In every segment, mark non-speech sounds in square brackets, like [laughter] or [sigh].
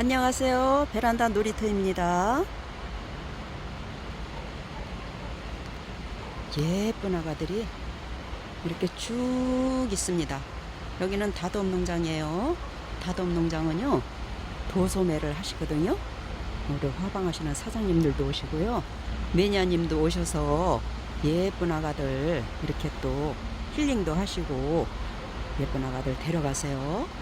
안녕하세요. 베란다 놀이터입니다. 예쁜 아가들이 이렇게 쭉 있습니다. 여기는 다돔 농장이에요. 다돔 농장은요, 도소매를 하시거든요. 우리 화방하시는 사장님들도 오시고요. 매니아님도 오셔서 예쁜 아가들 이렇게 또 힐링도 하시고 예쁜 아가들 데려가세요.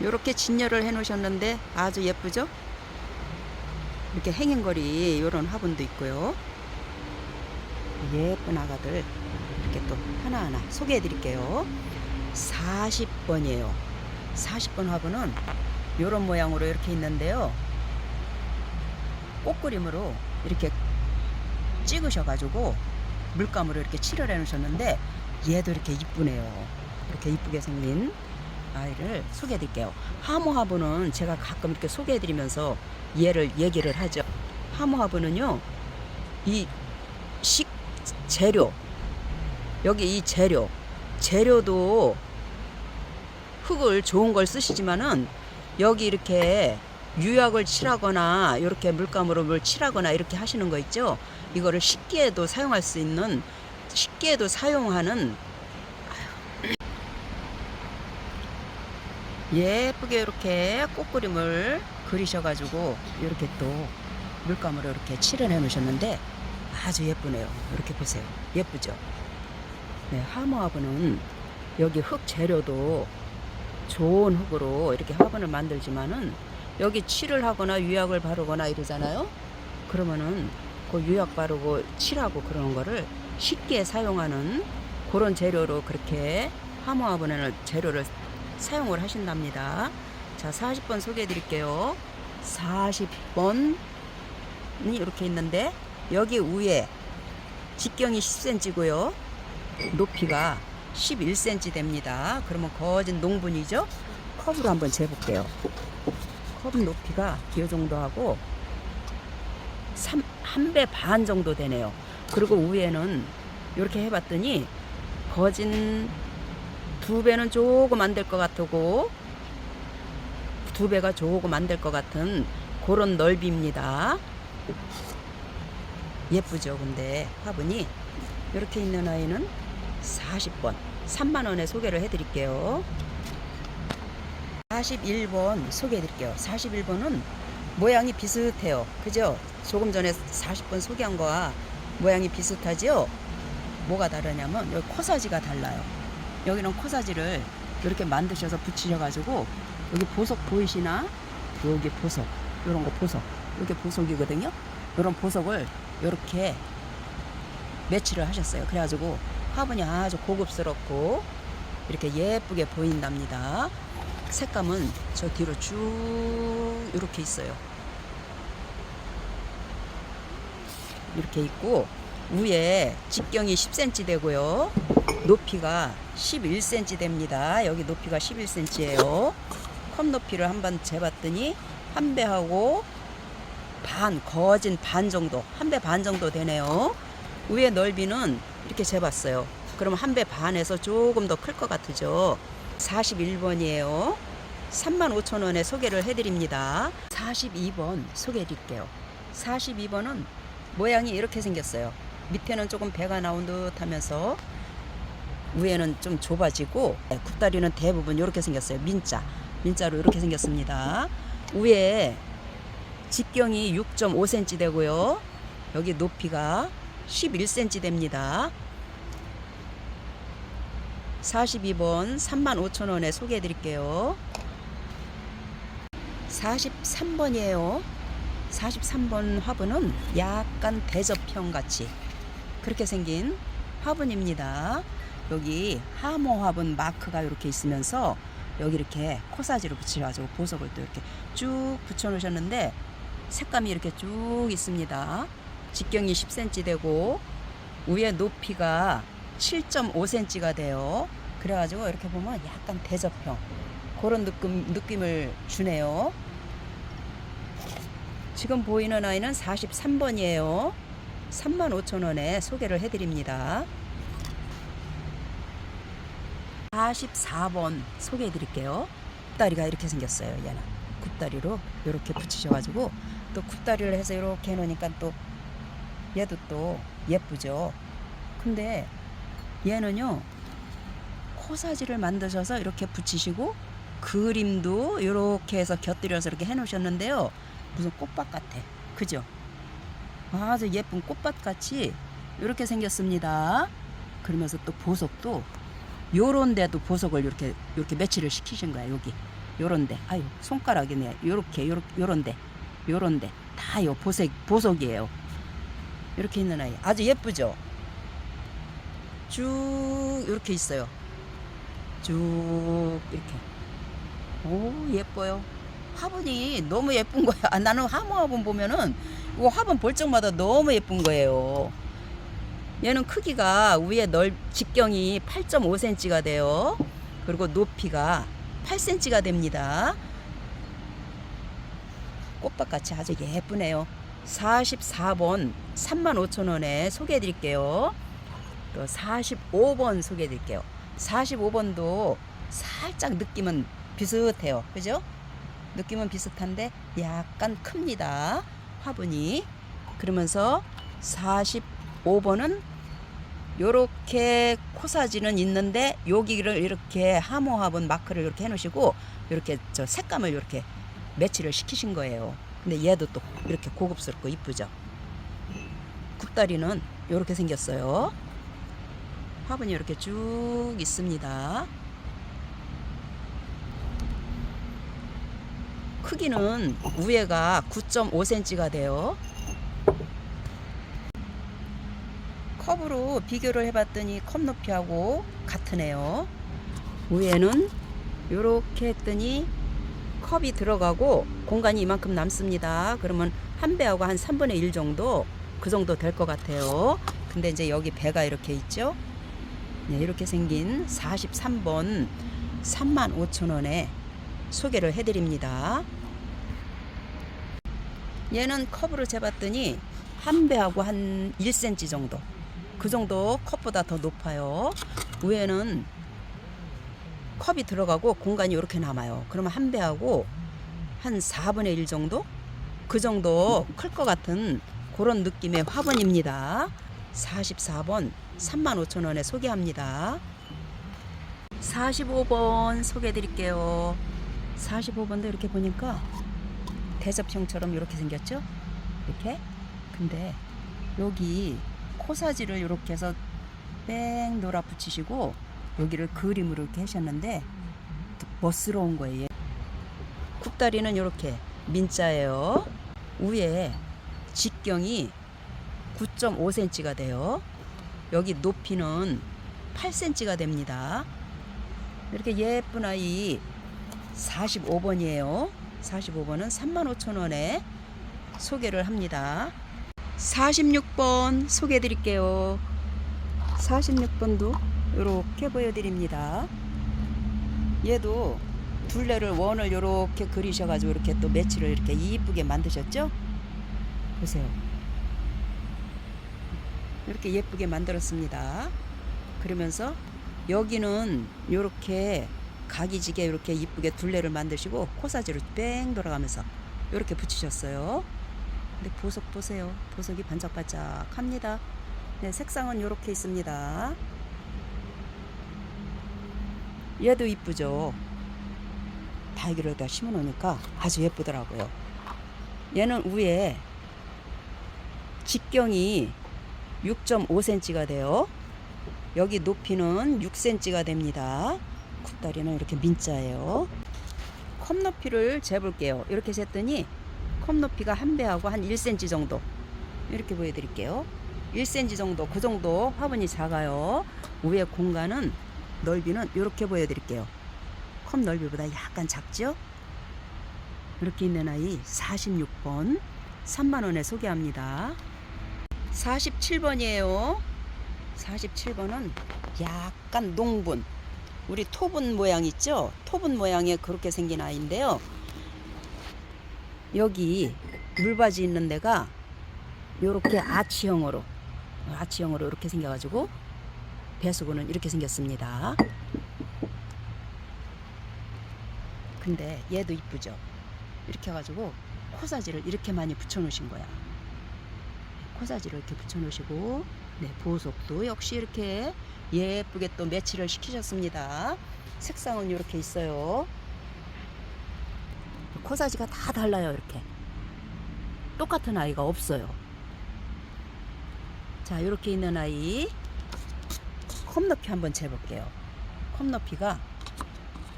이렇게 진열을 해 놓으셨는데 아주 예쁘죠? 이렇게 행행거리 이런 화분도 있고요. 예쁜 아가들 이렇게 또 하나하나 소개해 드릴게요. 40번이에요. 40번 화분은 이런 모양으로 이렇게 있는데요. 꽃그림으로 이렇게 찍으셔가지고 물감으로 이렇게 칠을 해 놓으셨는데 얘도 이렇게 이쁘네요. 이렇게 이쁘게 생긴 아이를 소개해 드릴게요. 하모하브는 제가 가끔 이렇게 소개해 드리면서 얘를 얘기를 하죠. 하모하브는요, 이 식 재료, 여기 이 재료, 재료도 흙을 좋은 걸 쓰시지만은 여기 이렇게 유약을 칠하거나 이렇게 물감으로 뭘 칠하거나 이렇게 하시는 거 있죠? 이거를 식기에도 사용할 수 있는 식기에도 사용하는 예쁘게 이렇게 꽃그림을 그리셔가지고 이렇게 또 물감으로 이렇게 해 놓으셨는데 아주 예쁘네요. 이렇게 보세요. 예쁘죠? 네, 하모화분은 여기 흙 재료도 좋은 흙으로 이렇게 화분을 만들지만은 여기 칠을 하거나 유약을 바르거나 이러잖아요. 그러면은 그 유약 바르고 칠하고 그러는 거를 쉽게 사용하는 그런 재료로 그렇게 하모화분을 재료를 사용을 하신답니다. 자, 40번 소개해 드릴게요. 40번이 이렇게 있는데 여기 위에 직경이 10cm고요. 높이가 11cm 됩니다. 그러면 거진 농분이죠. 컵으로 한번 재볼게요. 컵 높이가 이 정도 하고 한 배 반 정도 되네요. 그리고 위에는 이렇게 해봤더니 거진 두 배는 조금 안 될 것 같고 두 배가 조금 안 될 것 같은 그런 넓이입니다. 예쁘죠, 근데 화분이 이렇게 있는 아이는 40번 3만 원에 소개를 해드릴게요. 41번 소개해드릴게요. 41번은 모양이 비슷해요. 그죠? 조금 전에 40번 소개한 거와 모양이 비슷하죠? 뭐가 다르냐면 여기 코사지가 달라요. 여기는 코사지를 이렇게 만드셔서 붙이셔가지고 여기 보석 보이시나? 여기 보석 이런 거 보석 이렇게 보석이거든요. 이런 보석을 이렇게 매치를 하셨어요. 그래가지고 화분이 아주 고급스럽고 이렇게 예쁘게 보인답니다. 색감은 저 뒤로 쭉 이렇게 있어요. 이렇게 있고 위에 직경이 10cm 되고요. 높이가 11cm 됩니다. 여기 높이가 11cm예요. 컵 높이를 한번 재봤더니 한 배하고 반, 거진 반 정도, 한 배 반 정도 되네요. 위에 넓이는 이렇게 재봤어요. 그러면 한배 반에서 조금 더 클 것 같으죠. 41번이에요. 35,000원에 소개를 해드립니다. 42번 소개해드릴게요. 42번은 모양이 이렇게 생겼어요. 밑에는 조금 배가 나온 듯 하면서 위에는 좀 좁아지고 굽다리는 대부분 이렇게 생겼어요. 민자. 민자로 이렇게 생겼습니다. 위에 직경이 6.5cm 되고요. 여기 높이가 11cm 됩니다. 42번 35,000원에 소개해 드릴게요. 43번이에요. 43번 화분은 약간 대접형 같이 그렇게 생긴 화분입니다. 여기 하모 화분 마크가 이렇게 있으면서 여기 이렇게 코사지로 붙여가지고 보석을 또 이렇게 쭉 붙여 놓으셨는데 색감이 이렇게 쭉 있습니다. 직경이 10cm 되고 위에 높이가 7.5cm가 돼요. 그래가지고 이렇게 보면 약간 대접형 그런 느낌, 느낌을 주네요. 지금 보이는 아이는 43번이에요. 35,000원에 소개를 해드립니다. 44번 소개해 드릴게요. 굽다리가 이렇게 생겼어요. 얘는 굽다리로 이렇게 붙이셔가지고 또 굽다리를 해서 이렇게 해놓으니까 또 얘도 또 예쁘죠. 근데 얘는요 코사지를 만드셔서 이렇게 붙이시고 그림도 이렇게 해서 곁들여서 이렇게 해놓으셨는데요. 무슨 꽃밭 같아. 그죠? 아주 예쁜 꽃밭 같이 이렇게 생겼습니다. 그러면서 또 보석도 요런 데도 보석을 이렇게 이렇게 매치를 시키신 거야 여기. 요런 데. 아유 손가락이네. 요렇게 요런 데. 요런 데다 요 보석 보석이에요. 이렇게 있는 아이. 아주 예쁘죠? 쭉 이렇게 있어요. 쭉 이렇게. 오 예뻐요. 화분이 너무 예쁜 거야. 아, 나는 하모 화분 보면은 이 화분 볼 적마다 너무 예쁜 거예요 얘는 크기가 위에 넓 직경이 8.5cm가 돼요. 그리고 높이가 8cm가 됩니다. 꽃밭 같이 아주 예쁘네요. 44번 35,000원에 소개해 드릴게요. 또 45번 소개해 드릴게요. 45번도 살짝 느낌은 비슷해요. 그죠? 느낌은 비슷한데 약간 큽니다. 화분이. 그러면서 45 번은 요렇게 코사지는 있는데 여기를 이렇게 하모 화분 마크를 이렇게 해 놓으시고 이렇게 저 색감을 이렇게 매치를 시키신 거예요. 근데 얘도 또 이렇게 고급스럽고 이쁘죠. 굽다리는 이렇게 생겼어요. 화분이 이렇게 쭉 있습니다. 크기는 위에가 9.5cm가 돼요. 컵으로 비교를 해봤더니 컵 높이하고 같으네요. 위에는 이렇게 했더니 컵이 들어가고 공간이 이만큼 남습니다. 그러면 한 배하고 한 3분의 1 정도 그 정도 될 것 같아요. 근데 이제 여기 배가 이렇게 있죠. 네, 이렇게 생긴 43번 35,000원에 소개를 해드립니다. 얘는 컵으로 재봤더니 한 배하고 한 1cm 정도 그 정도 컵보다 더 높아요. 위에는 컵이 들어가고 공간이 이렇게 남아요. 그러면 한 배하고 한 4분의 1 정도? 그 정도 클 것 같은 그런 느낌의 화분입니다. 44번 35,000원에 소개합니다. 45번 소개해 드릴게요. 45번도 이렇게 보니까 대접형처럼 이렇게 생겼죠? 이렇게. 근데 여기 코사지를 이렇게 해서 뺑 놀아 붙이시고 여기를 그림으로 이렇게 하셨는데 멋스러운 거예요. 굽다리는 이렇게 민자예요. 위에 직경이 9.5cm가 돼요. 여기 높이는 8cm가 됩니다. 이렇게 예쁜 아이 45번이에요. 45번은 35,000원에 소개를 합니다. 46번 소개해 드릴게요. 46번도 이렇게 보여드립니다. 얘도 둘레를 원을 이렇게 그리셔가지고 이렇게 또 매치를 이렇게 이쁘게 만드셨죠? 보세요. 이렇게 예쁘게 만들었습니다. 그러면서 여기는 이렇게 각이지게 이렇게 이쁘게 둘레를 만드시고 코사지로 뺑 돌아가면서 이렇게 붙이셨어요. 근데 보석 보세요. 보석이 반짝반짝합니다. 네, 색상은 이렇게 있습니다. 얘도 이쁘죠. 달기로다 심어 놓으니까 아주 예쁘더라고요. 얘는 위에 직경이 6.5cm가 돼요. 여기 높이는 6cm가 됩니다. 굽다리는 이렇게 민자예요. 컵 높이를 재볼게요. 이렇게 쟀더니 컵 높이가 한 배하고 한 1cm 정도 이렇게 보여드릴게요. 1cm 정도 그 정도 화분이 작아요. 위에 공간은 넓이는 이렇게 보여드릴게요. 컵 넓이보다 약간 작죠? 이렇게 있는 아이 46번 3만원에 소개합니다. 47번이에요. 47번은 약간 농분. 우리 토분 모양 있죠? 토분 모양의 그렇게 생긴 아이인데요. 여기 물바지 있는 데가 이렇게 아치형으로 아치형으로 이렇게 생겨가지고 배수구는 이렇게 생겼습니다. 근데 얘도 이쁘죠? 이렇게 해가지고 코사지를 이렇게 많이 붙여놓으신 거야. 코사지를 이렇게 붙여놓으시고, 네, 보석도 역시 이렇게 예쁘게 또 매치를 시키셨습니다. 색상은 이렇게 있어요. 코사지가 다 달라요, 이렇게. 똑같은 아이가 없어요. 자, 이렇게 있는 아이 컵 높이 한번 재볼게요. 컵 높이가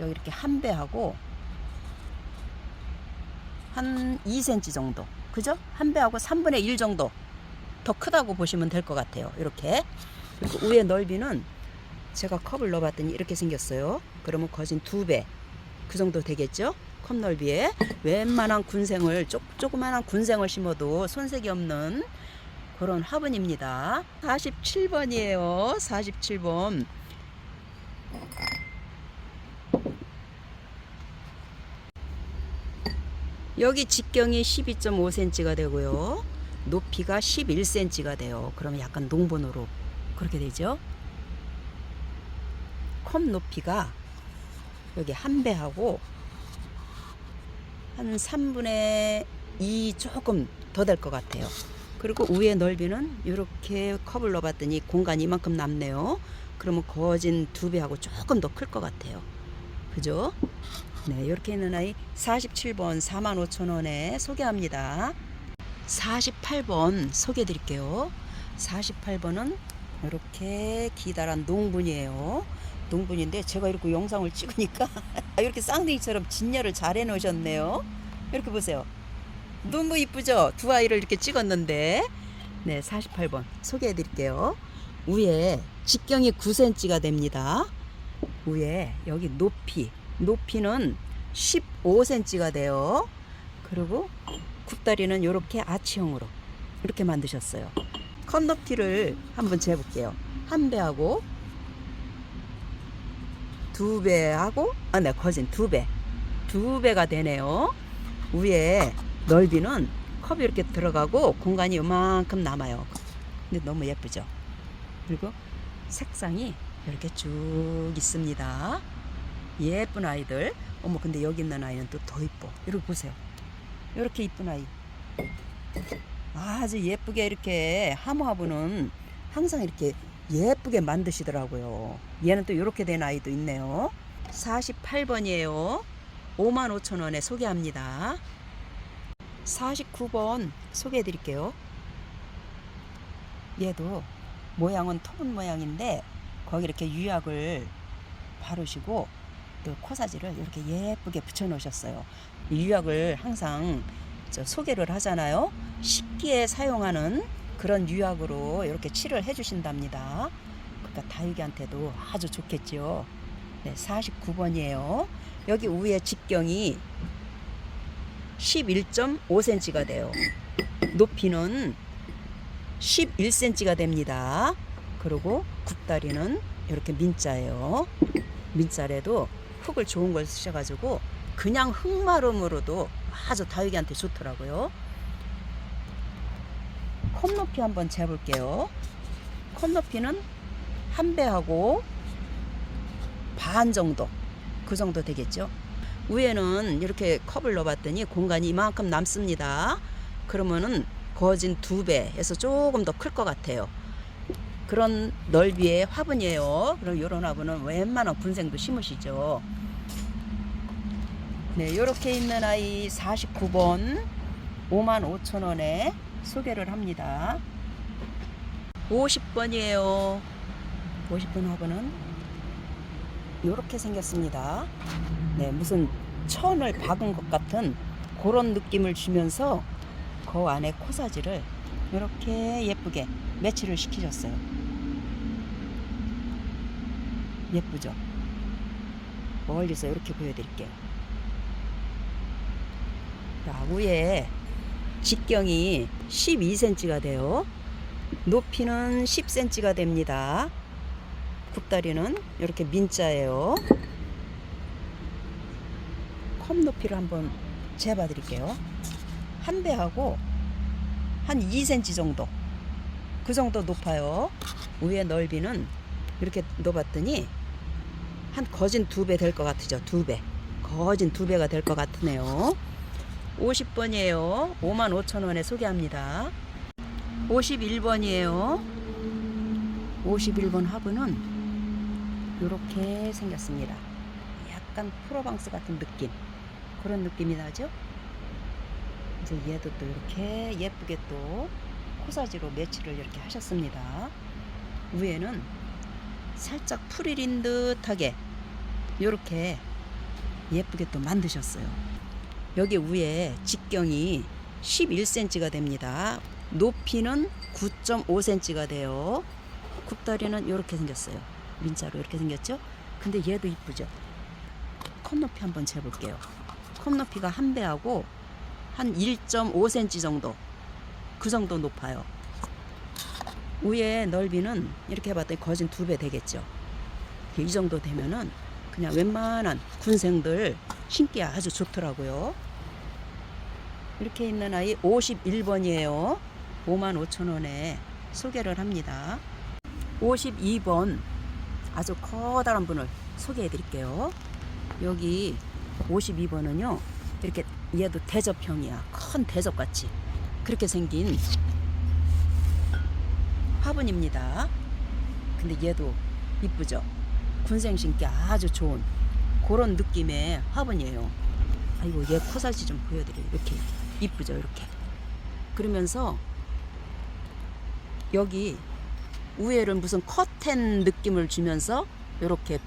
여기 이렇게 한 배하고 한 2cm 정도. 그죠? 한 배하고 3분의 1 정도 더 크다고 보시면 될 것 같아요. 이렇게. 그리고 위에 넓이는 제가 컵을 넣어봤더니 이렇게 생겼어요. 그러면 거진 두 배. 그 정도 되겠죠? 컵 넓이에 웬만한 군생을 조, 조그만한 군생을 심어도 손색이 없는 그런 화분입니다. 47번이에요. 47번. 여기 직경이 12.5cm가 되고요. 높이가 11cm가 돼요. 그러면 약간 농번호로 그렇게 되죠. 컵 높이가 여기 한 배하고 한 3분의 2 조금 더 될 것 같아요. 그리고 위에 넓이는 이렇게 컵을 넣어봤더니 공간이 이만큼 남네요. 그러면 거진 두 배하고 조금 더 클 것 같아요. 그죠? 네, 이렇게 있는 아이 47번 45,000원에 소개합니다. 48번 소개해 드릴게요. 48번은 이렇게 기다란 농분이에요. 농분인데 제가 이렇게 영상을 찍으니까 [laughs] 이렇게 쌍둥이처럼 진열을 잘 해놓으셨네요. 이렇게 보세요. 너무 이쁘죠? 두 아이를 이렇게 찍었는데 네 48번 소개해 드릴게요. 위에 직경이 9cm가 됩니다. 위에 여기 높이 높이는 15cm가 돼요. 그리고 굽다리는 이렇게 아치형으로 이렇게 만드셨어요. 컵 높이를 한번 재볼게요. 한 배하고 두 배하고 아, 네, 거진 두 배. 두 배가 되네요. 위에 넓이는 컵이 이렇게 들어가고 공간이 요만큼 남아요. 근데 너무 예쁘죠? 그리고 색상이 이렇게 쭉 있습니다. 예쁜 아이들. 어머, 근데 여기 있는 아이는 또 더 이뻐. 이렇게 보세요. 이렇게 이쁜 아이. 아주 예쁘게 이렇게 하모하부는 항상 이렇게 예쁘게 만드시더라고요. 얘는 또 이렇게 된 아이도 있네요. 48번이에요. 55,000원에 소개합니다. 49번 소개해 드릴게요. 얘도 모양은 토분 모양인데 거기 이렇게 유약을 바르시고 또 코사지를 이렇게 예쁘게 붙여 놓으셨어요. 이 유약을 항상 저 소개를 하잖아요. 식기에 사용하는 그런 유약으로 이렇게 칠을 해 주신답니다. 그러니까 다육이한테도 아주 좋겠죠. 네, 49번이에요. 여기 위에 직경이 11.5cm가 돼요. 높이는 11cm가 됩니다. 그리고 굽다리는 이렇게 민자예요. 민자래도 흙을 좋은 걸 쓰셔가지고 그냥 흙마름으로도 아주 다육이한테 좋더라고요. 컵 높이 한번 재볼게요. 컵 높이는 한 배하고 반 정도 그 정도 되겠죠. 위에는 이렇게 컵을 넣어봤더니 공간이 이만큼 남습니다. 그러면은 거진 두 배에서 조금 더 클 것 같아요. 그런 넓이의 화분이에요. 그럼 이런 화분은 웬만한 분생도 심으시죠. 네, 이렇게 있는 아이 49번 55,000원에 소개를 합니다. 50번이에요. 50번 화분은 이렇게 생겼습니다. 네, 무슨 천을 박은 것 같은 그런 느낌을 주면서 그 안에 코사지를 이렇게 예쁘게 매치를 시키셨어요. 예쁘죠? 멀리서 이렇게 보여드릴게요. 자, 위에 직경이 12cm가 돼요. 높이는 10cm가 됩니다. 굽다리는 이렇게 민자예요. 컵 높이를 한번 재봐 드릴게요. 한 배하고 한 2cm 정도. 그 정도 높아요. 위에 넓이는 이렇게 넣어봤더니 한 거진 두 배 될 것 같으죠. 두 배. 거진 두 배가 될 것 같으네요. 50번이에요. 5만 5천 원에 소개합니다. 51번이에요. 51번 화분은 이렇게 생겼습니다. 약간 프로방스 같은 느낌. 그런 느낌이 나죠? 이제 얘도 또 이렇게 예쁘게 또 코사지로 매치를 이렇게 하셨습니다. 위에는 살짝 풀이 린 듯하게 이렇게 예쁘게 또 만드셨어요. 여기 위에 직경이 11cm가 됩니다. 높이는 9.5cm가 돼요. 굽다리는 이렇게 생겼어요. 민자로 이렇게 생겼죠? 근데 얘도 이쁘죠? 컵높이 한번 재볼게요. 컵높이가 한 배하고 한 1.5cm 정도 그 정도 높아요. 위에 넓이는 이렇게 해봤더니 거진 두 배 되겠죠. 이 정도 되면은 그냥 웬만한 군생들 신기 아주 좋더라고요. 이렇게 있는 아이 51번이에요. 5만 5천 원에 소개를 합니다. 52번 아주 커다란 분을 소개해 드릴게요. 여기 52번은요. 이렇게 얘도 대접형이야. 큰 대접같이 그렇게 생긴 화분입니다. 근데 얘도 이쁘죠? 군생 신기 아주 좋은 그런 느낌의 화분이에요. 아이고 얘 코살지 좀 보여드려요. 이렇게 이쁘죠? 이렇게. 그러면서 여기 위에는 무슨 커튼 느낌을 주면서 이렇게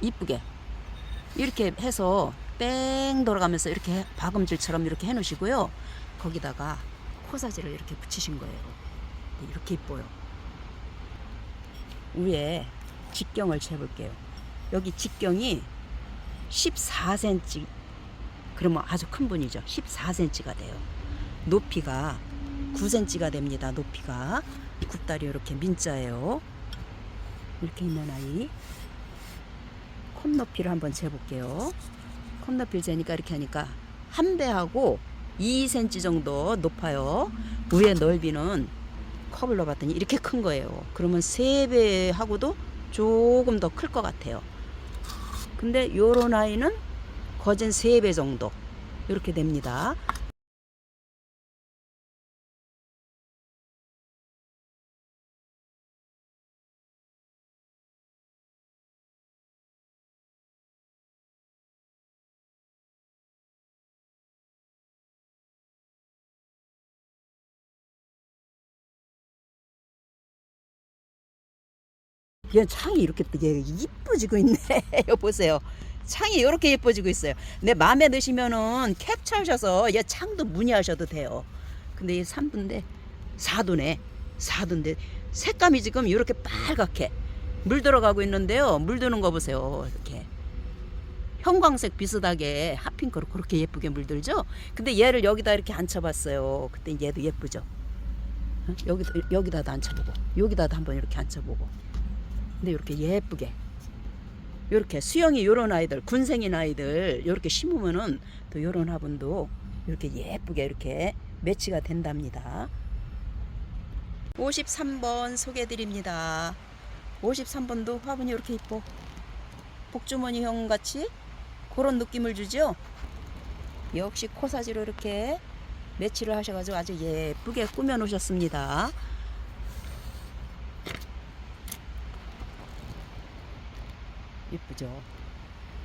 이쁘게 이렇게 해서 뺑 돌아가면서 이렇게 해- 박음질처럼 이렇게 해 놓으시고요. 거기다가 코사지를 이렇게 붙이신 거예요. 네, 이렇게 이뻐요. 위에 직경을 재볼게요. 여기 직경이 14cm 그러면 아주 큰 분이죠. 14cm가 돼요. 높이가 9cm가 됩니다. 높이가 굽다리 이렇게 민자예요. 이렇게 있는 아이 컵 높이를 한번 재볼게요. 컵 높이를 재니까 이렇게 하니까 한 배하고 2cm 정도 높아요. 위에 넓이는 컵을 넣어봤더니 이렇게 큰 거예요. 그러면 세 배하고도 조금 더 클 것 같아요. 근데 요런 아이는 거진 세배 정도 이렇게 됩니다. 얘 창이 이렇게 얘 이뻐지고 있네. [laughs] 여 보세요. 창이 이렇게 예뻐지고 있어요. 내 마음에 드시면은 캡처하셔서 얘 창도 문의하셔도 돼요. 근데 이 3도인데 4도네. 4도인데 색감이 지금 이렇게 빨갛게 물 들어가고 있는데요. 물 드는 거 보세요. 이렇게 형광색 비슷하게 핫핑크로 그렇게 예쁘게 물들죠. 근데 얘를 여기다 이렇게 앉혀봤어요. 그때 얘도 예쁘죠. 어? 여기다 여기다도 앉혀보고 여기다도 한번 이렇게 앉혀보고. 근데 이렇게 예쁘게 이렇게 수영이 요런 아이들 군생인 아이들 이렇게 심으면은 또 요런 화분도 이렇게 예쁘게 이렇게 매치가 된답니다. 53번 소개해 드립니다. 53번도 화분이 이렇게 이뻐. 복주머니형 같이 그런 느낌을 주죠. 역시 코사지로 이렇게 매치를 하셔가지고 아주 예쁘게 꾸며 놓으셨습니다. 예쁘죠?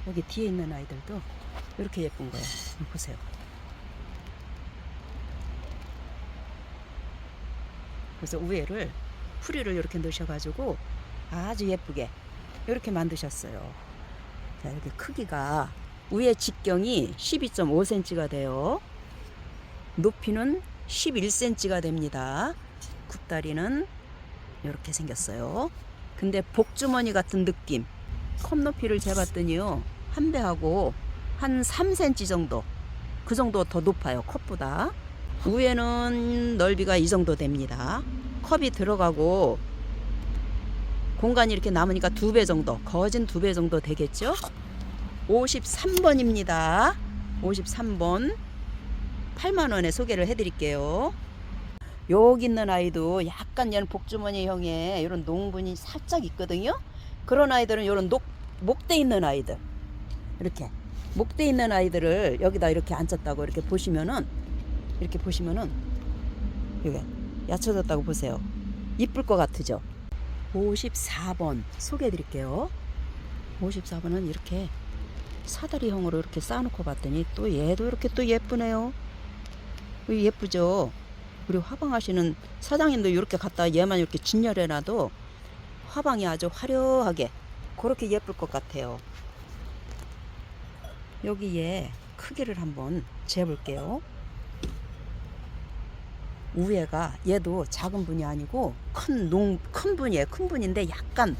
여기 뒤에 있는 아이들도 이렇게 예쁜 거예요. 보세요. 그래서 우회를 풀이를 이렇게 넣으셔가지고 아주 예쁘게 이렇게 만드셨어요. 자, 이렇게 크기가 위에 직경이 12.5cm가 돼요. 높이는 11cm가 됩니다. 굽다리는 이렇게 생겼어요. 근데 복주머니 같은 느낌. 컵 높이를 재봤더니요 한 배하고 한 3cm 정도 그 정도 더 높아요 컵보다. 위에는 넓이가 이 정도 됩니다. 컵이 들어가고 공간이 이렇게 남으니까 두 배 정도 거진 두 배 정도 되겠죠? 53번입니다. 53번 8만원에 소개를 해드릴게요. 여기 있는 아이도 약간 얘는 복주머니형의 이런 농분이 살짝 있거든요 그런 아이들은 이런 녹, 목대 있는 아이들 이렇게 목대 있는 아이들을 여기다 이렇게 앉혔다고 이렇게 보시면은 이렇게 보시면은 이게 얕춰졌다고 보세요. 이쁠 것 같으죠? 54번 소개해 드릴게요. 54번은 이렇게 사다리형으로 이렇게 쌓아놓고 봤더니 또 얘도 이렇게 또 예쁘네요. 이 예쁘죠? 우리 화방하시는 사장님도 이렇게 갖다 얘만 이렇게 진열해놔도 화방이 아주 화려하게 그렇게 예쁠 것 같아요. 여기에 크기를 한번 재볼게요. 우에가 얘도 작은 분이 아니고 큰 농 큰 분이에요. 큰 분인데 약간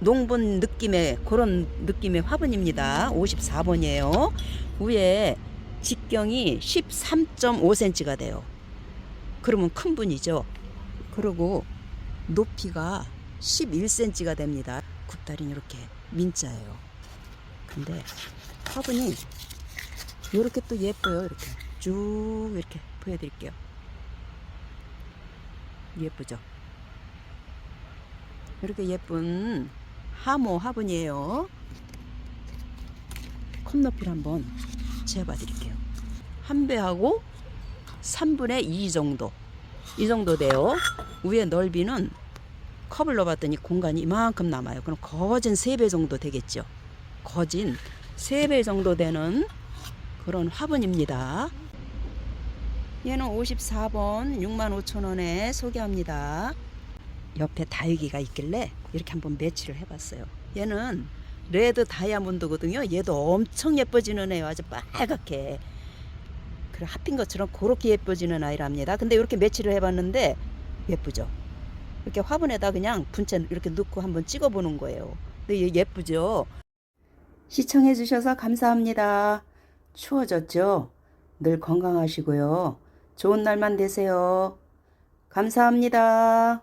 농분 느낌의 그런 느낌의 화분입니다. 54번이에요. 위에 직경이 13.5cm가 돼요. 그러면 큰 분이죠. 그리고 높이가 11cm가 됩니다. 굽다리는 이렇게 민자예요. 근데 화분이 이렇게 또 예뻐요. 이렇게 쭉 이렇게 보여드릴게요. 예쁘죠? 이렇게 예쁜 하모 화분이에요. 컵 높이를 한번 재봐 드릴게요. 한 배하고 3분의 2 정도. 이 정도 돼요. 위에 넓이는 컵을 넣어봤더니 공간이 이만큼 남아요. 그럼 거진 3배 정도 되겠죠. 거진 3배 정도 되는 그런 화분입니다. 얘는 54번 65,000원에 소개합니다. 옆에 다육이가 있길래 이렇게 한번 매치를 해봤어요. 얘는 레드 다이아몬드거든요. 얘도 엄청 예뻐지는 애요. 아주 빨갛게. 그래 합힌 것처럼 그렇게 예뻐지는 아이랍니다. 근데 이렇게 매치를 해봤는데 예쁘죠. 이렇게 화분에다 그냥 분채 이렇게 넣고 한번 찍어 보는 거예요. 근데 얘 예쁘죠. 시청해 주셔서 감사합니다. 추워졌죠? 늘 건강하시고요. 좋은 날만 되세요. 감사합니다.